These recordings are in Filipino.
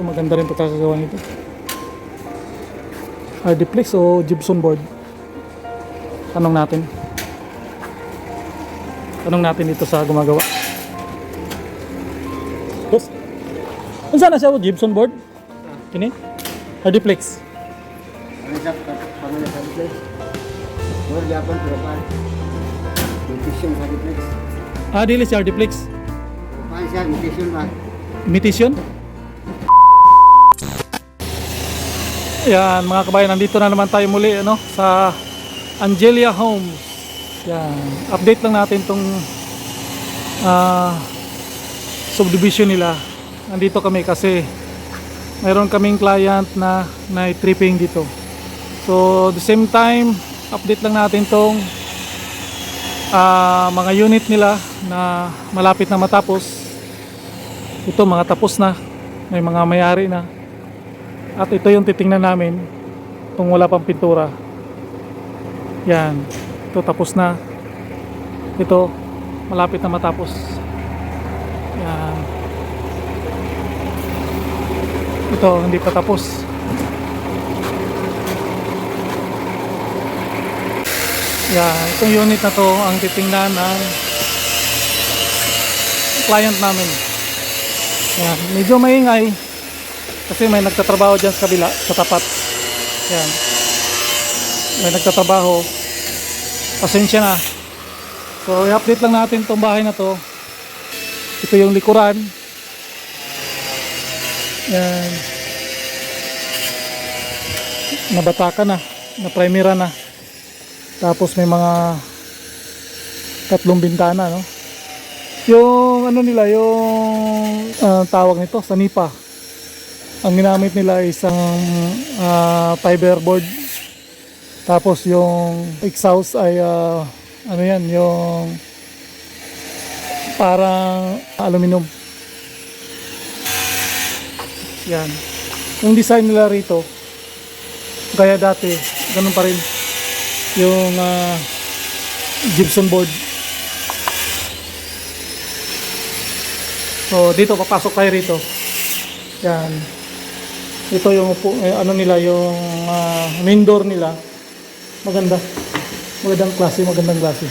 Ito maganda rin pagkakagawa nito. Hardiplex o gypsum board? Tanong natin. Tanong natin dito sa gumagawa. Boss, kung saan na siya o gypsum board? Kini? Hardiplex. Ano siya? Niya sa duplex? Wala dapat tropa. Nutrition sa duplex. Ah, dili si Hardiplex. Paano siya? Nutrition ba? Imitation? Yan mga kabayan, nandito na naman tayo muli ano, sa Angelia Homes. Yan, update lang natin tong ah, subdivision nila. Nandito kami kasi mayroon kaming client na na tripping dito. So, the same time, update lang natin tong ah, mga unit nila na malapit na matapos ito mga tapos na may mga mayari na at ito yung titingnan namin kung wala pang pintura. Yan. Ito tapos na. Ito malapit na matapos. Yan. Ito hindi pa tapos. Yan. Itong unit na to ang titingnan ng client namin. Yan. Medyo maingay kasi may nagtatrabaho dyan sa kabila, sa tapat. Yan. May nagtatrabaho. Pasensya na. So, i-update lang natin itong bahay na to. Ito yung likuran. Yan. Nabataka na. Na-primera na. Tapos may mga tatlong bintana, no? Yung ano nila, yung ah, tawag nito, sanipa. Ang ginamit nila isang ah, fiberboard. Tapos yung exhaust ay ah, ano yan, yung parang aluminum. Yan. Yung design nila rito, gaya dati, ganun pa rin. Yung ah, gypsum board. So dito papasok tayo rito. Yan. Ito yung upo, eh, ano nila yung ah, main door nila. Maganda. Magandang klase, magandang klase.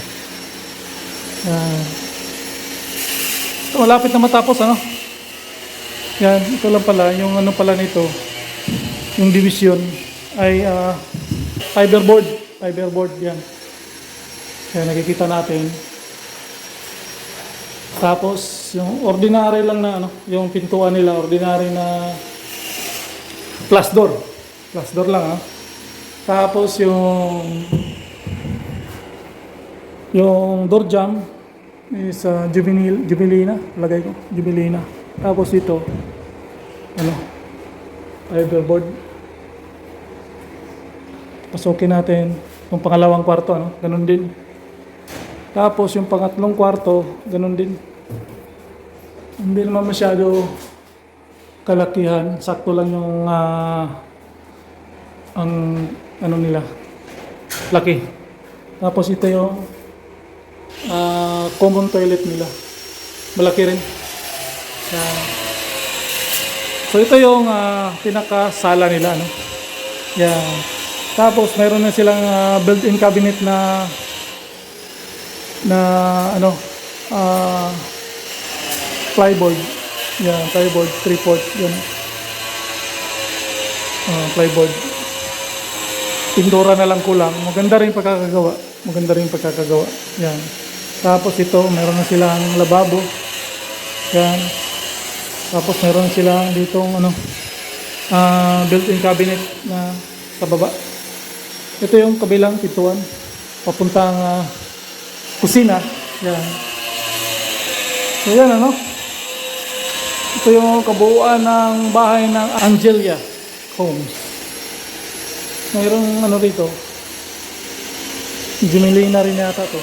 Ito, malapit na matapos ano. Yan, ito lang pala yung ano pala nito. Yung division ay ah, fiberboard, fiberboard yan. Kaya nakikita natin. Tapos, yung ordinary lang na, ano, yung pintuan nila, ordinary na plus door. Plus door lang, ha. Tapos, yung yung door jam is uh, juvenil, jubilina, lagay ko, jubilina. Tapos ito, ano, fiberboard. Pasukin natin yung pangalawang kwarto, ano, ganun din. Tapos yung pangatlong kwarto, ganun din. Hindi naman masyado kalakihan. Sakto lang yung ah, ang ano nila. Laki. Tapos ito yung ah, common toilet nila. Malaki rin. Yan. So ito yung ah, pinaka-sala nila. No? Yan. Tapos mayroon na silang ah, built-in cabinet na na ano ah plyboard yan plyboard three port yan Ah, plyboard pintura na lang kulang. Maganda rin pagkakagawa. Maganda rin pagkakagawa. Yan. Tapos ito meron na silang lababo. Yan. Tapos meron silang ditong ano ah built-in cabinet na sa baba. Ito yung kabilang pintuan. Papuntang ah, kusina. Yan. So yan ano. Ito yung kabuuan ng bahay ng Angelia Homes. Mayroong ano rito. Jumelina rin yata to.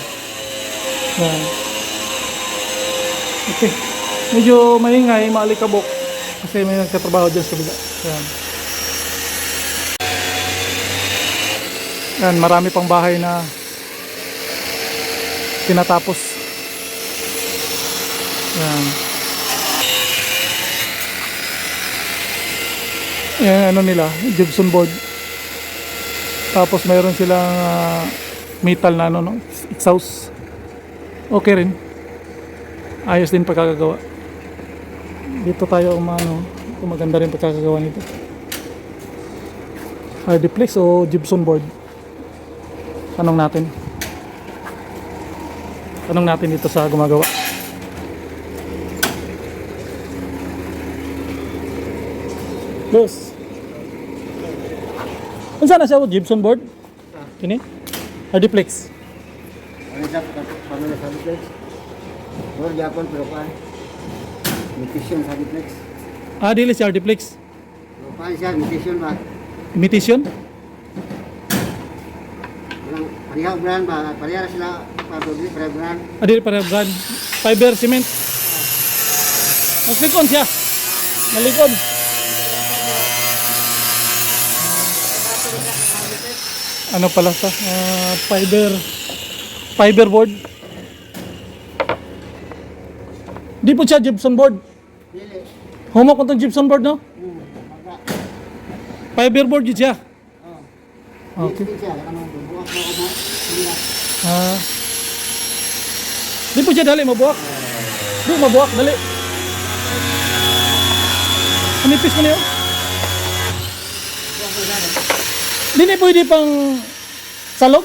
Yan. Okay. Medyo maingay, maalikabok. Kasi may nagkatrabaho dyan sa bila. Yan. Yan, marami pang bahay na tinatapos. Yan. Yan, ano nila, gypsum board. Tapos mayroon silang ah, metal na ano, no? exhaust. Okay rin. Ayos din pagkakagawa. Dito tayo umano, ito maganda rin pagkakagawa nito. Hardiplex o gypsum board? Tanong natin. Tanong natin dito sa gumagawa. Boss. Unsa na siya gypsum board? Kini? Hardiplex. Ano siya, pamilya sa duplex. Or Japan, pero pan. Nutrition sa duplex. Ah, dili si Hardiplex. Pero pan siya, nutrition ba? Imitation? Parihang brand ba? Parihara sila, pabili, parihang brand. Ah, dili para brand. Fiber cement. Mas likon siya. Malikon. Ano pala sa Ah, fiber fiber board. Di po siya gypsum board. Humo ko tong gypsum board no? Fiber board yun siya. Okay. Na. Ah. Di po siya dali mabuak. Di mabuak dali. Manipis mo niyo. Di na pwede pang salog.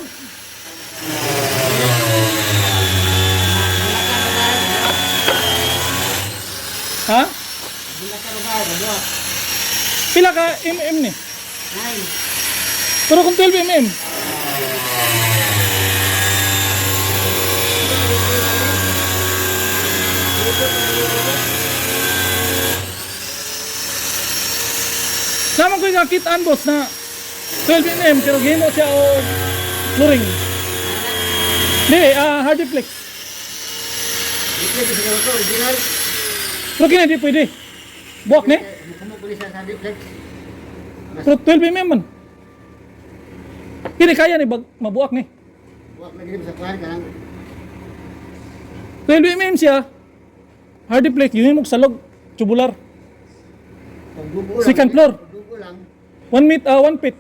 Ha? Pila ka mm ni? Nine. Pero kung 12 mm. Naman ko yung nakitaan boss na 12 mm pero gino siya o luring. Hindi, ah ito, original. Pero kina di pwede. Buwak ni. Diplex. Pero 12 mm man. Kini kaya ni bag mabuwak ni. Buwak na din sa kuhan ka lang. 12 mm siya. Hardiplex, yun yung salog. Tubular. Second floor. 1 meet, ah 1 feet.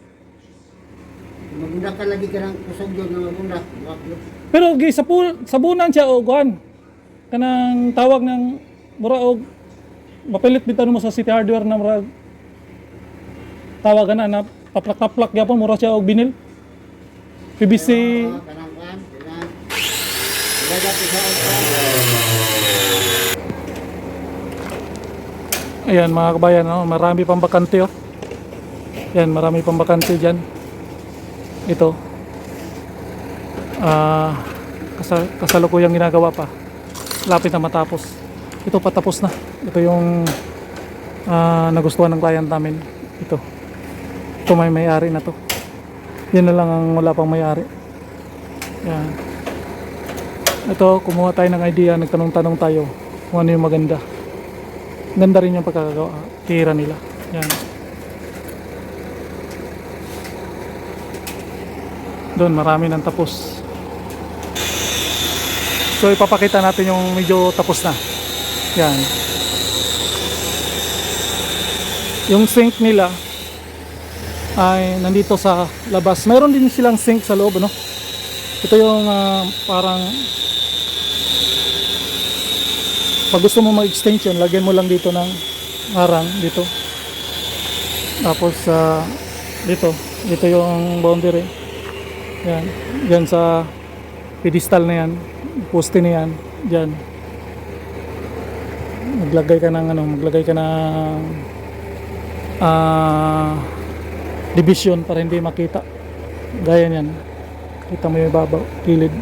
Magundak ka lagi ka ng kusog yun. Buwak yun. Pero gi sa sabunan siya o kuan. Kanang tawag ng mura og mapilit bitaw mo sa City Hardware na mura tawag na na taplak-taplak gyapon mura siya og binil. PVC kanang. Kanang. Ilagay sa. Ayan mga kabayan, no? marami pang bakante oh. Yan, marami pang bakante dyan. Ito. Ah, kasal kasalukuyang ginagawa pa. Lapit na matapos. Ito patapos na. Ito yung ah, nagustuhan ng client namin. Ito. Ito may may-ari na to. Yan na lang ang wala pang may-ari. Yan. Ito, kumuha tayo ng idea, nagtanong-tanong tayo kung ano yung maganda. Ganda rin yung pagkakagawa. Tira nila. Yan. Doon, marami nang tapos. So, ipapakita natin yung medyo tapos na. Yan. Yung sink nila ay nandito sa labas. Mayroon din silang sink sa loob, no? Ito yung ah, parang pag gusto mo mag-extension, lagyan mo lang dito ng harang dito. Tapos sa dito, dito yung boundary. Yan, yan sa pedestal na yan, poste na yan, diyan. Maglagay ka ng ano, maglagay ka ng ah division para hindi makita. Gaya niyan. Kita mo yung ibabaw, kilid.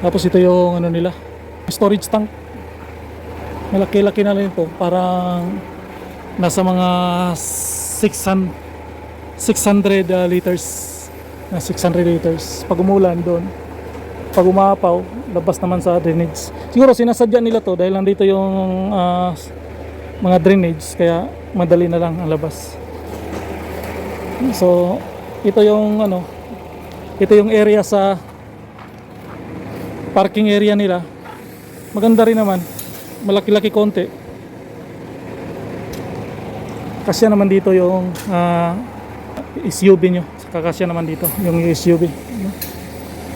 Tapos ito yung ano nila, storage tank malaki-laki na rin po parang nasa mga 600 600 uh, liters na 600 liters. Pag umulan doon pag umapaw labas naman sa drainage. Siguro sinasadya nila to dahil nandito yung uh, mga drainage kaya madali na lang ang labas. So ito yung ano ito yung area sa parking area nila. Maganda rin naman. Malaki-laki konti. Kasya naman dito yung ah, SUV nyo. Kakasya naman dito yung SUV.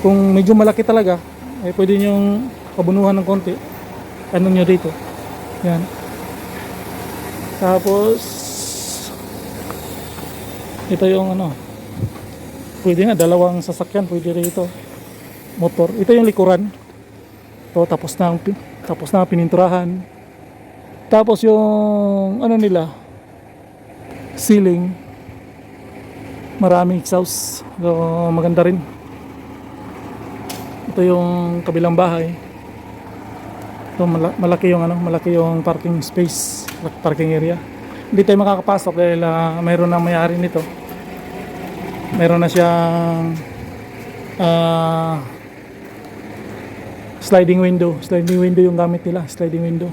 Kung medyo malaki talaga, ay pwede nyo kabunuhan ng konti. Ano nyo dito. Yan. Tapos, ito yung ano, pwede nga, dalawang sasakyan, pwede rito. Motor. Ito yung likuran. Ito, tapos na, tapos na pininturahan. Tapos yung, ano nila, ceiling, maraming exhaust. So, maganda rin. Ito yung kabilang bahay. Ito, mala- malaki yung ano, malaki yung parking space, parking area. Hindi tayo makakapasok dahil ah, mayroon na may-ari nito. Mayroon na siyang ah, sliding window. Sliding window yung gamit nila, sliding window.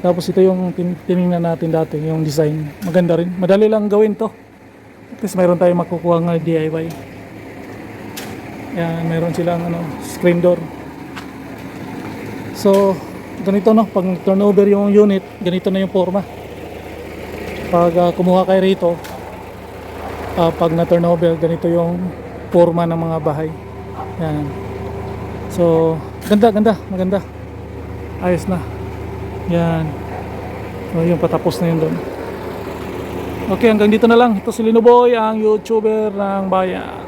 Tapos ito yung tin- tiningnan natin dati, yung design. Maganda rin. Madali lang gawin to. At mayroon tayong makukuha ng DIY. Yan, mayroon silang ano, screen door. So, ganito no, pag turnover yung unit, ganito na yung forma. Pag ah, kumuha kayo rito, ah, pag na turnover, ganito yung forma ng mga bahay. Yan. So, ganda, ganda, maganda. Ayos na. Yan. So, yung patapos na yun doon. Okay, hanggang dito na lang. Ito si Lino Boy, ang YouTuber ng bayan.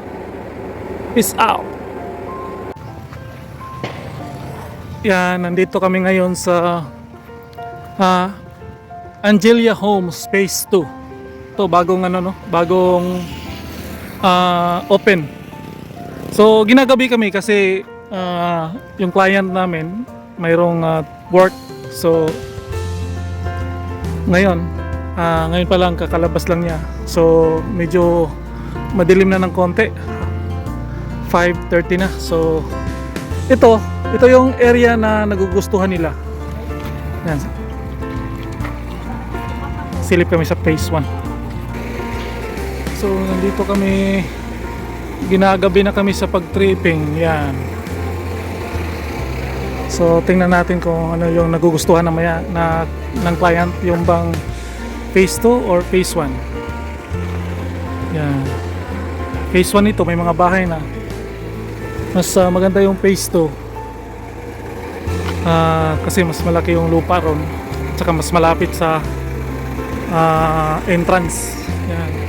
Peace out! Yan, nandito kami ngayon sa ah, Angelia Home Space 2. Ito, bagong ano, no? Bagong ah, open. So, ginagabi kami kasi ah, yung client namin mayroong ah, work. So, ngayon, ah, ngayon pa lang kakalabas lang niya. So, medyo madilim na ng konti. 5.30 na. So, ito, ito yung area na nagugustuhan nila. Yan. Silip kami sa phase 1. So, nandito kami ginagabi na kami sa pag-tripping. Yan. So, tingnan natin kung ano yung nagugustuhan ng, maya, na, ng client. Yung bang phase 2 or phase 1. Yan. Phase 1 ito, may mga bahay na. Mas ah, maganda yung phase 2. Ah, kasi mas malaki yung lupa ron. Tsaka mas malapit sa ah, entrance. Yan.